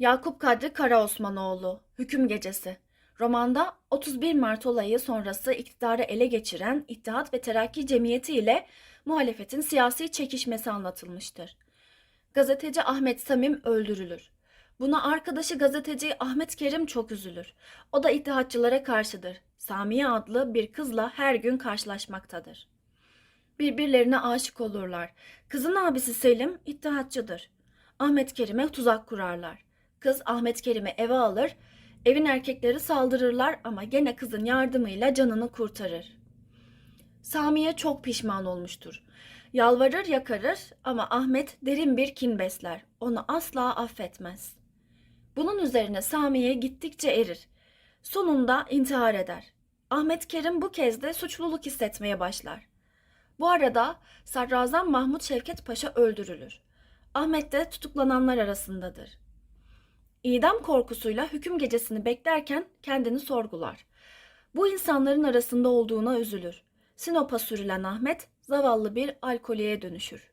Yakup Kadri Karaosmanoğlu, Hüküm Gecesi. Romanda 31 Mart olayı sonrası iktidarı ele geçiren İttihat ve Terakki Cemiyeti ile muhalefetin siyasi çekişmesi anlatılmıştır. Gazeteci Ahmet Samim öldürülür. Buna arkadaşı gazeteci Ahmet Kerim çok üzülür. O da ittihatçılara karşıdır. Samiye adlı bir kızla her gün karşılaşmaktadır. Birbirlerine aşık olurlar. Kızın abisi Selim ittihatçıdır. Ahmet Kerim'e tuzak kurarlar. Kız Ahmet Kerim'i eve alır, evin erkekleri saldırırlar ama gene kızın yardımıyla canını kurtarır. Samiye çok pişman olmuştur. Yalvarır yakarır ama Ahmet derin bir kin besler. Onu asla affetmez. Bunun üzerine Samiye gittikçe erir. Sonunda intihar eder. Ahmet Kerim bu kez de suçluluk hissetmeye başlar. Bu arada Sadrazam Mahmut Şevket Paşa öldürülür. Ahmet de tutuklananlar arasındadır. İdam korkusuyla hüküm gecesini beklerken kendini sorgular. Bu insanların arasında olduğuna üzülür. Sinop'a sürülen Ahmet zavallı bir alkoliye dönüşür.